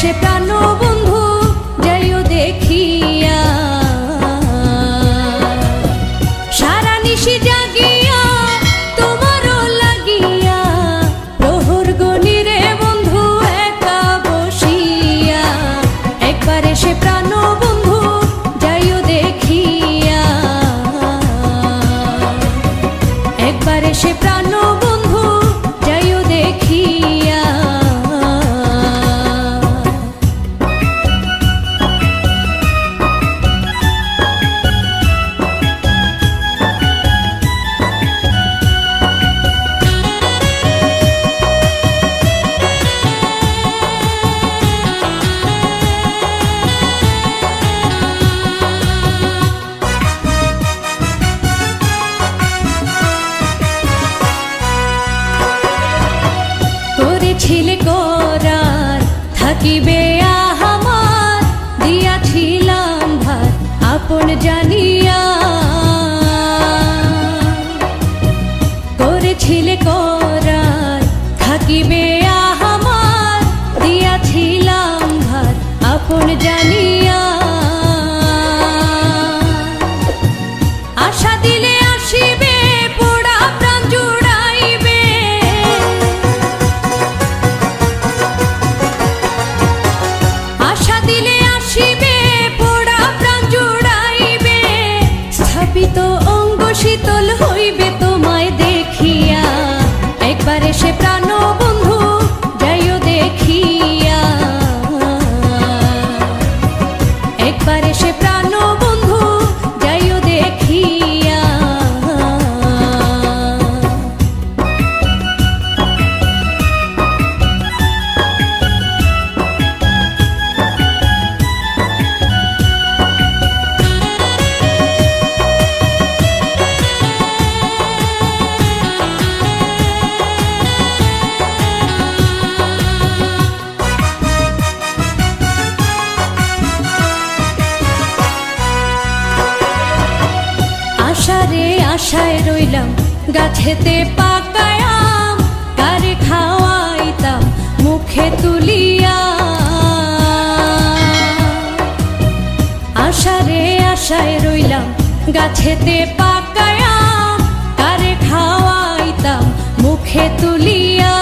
সে প্রাণ বন্ধু যাইও দেখিয়া। সারা নিশি জাগিয়া তোমারও লাগিয়া, প্রহর গণিরে বন্ধু একা বসিয়া। একবারে সে প্রাণ বন্ধু যাইও দেখিয়া। একবারে সে প্রাণ মিছিল করার থাকিবে আহামার দিয়াছিলাম ভাত আপন জানিয়া। করেছিল কর আশায় রইলাম, গাছেতে পাকায়াম কারে খাওয়াইতাম, মুখে তুলিয়া আশারে আশায় রইলাম, গাছেতে পাকায়াম কারে খাওয়াইতাম, মুখে তুলিয়া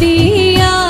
দিয়া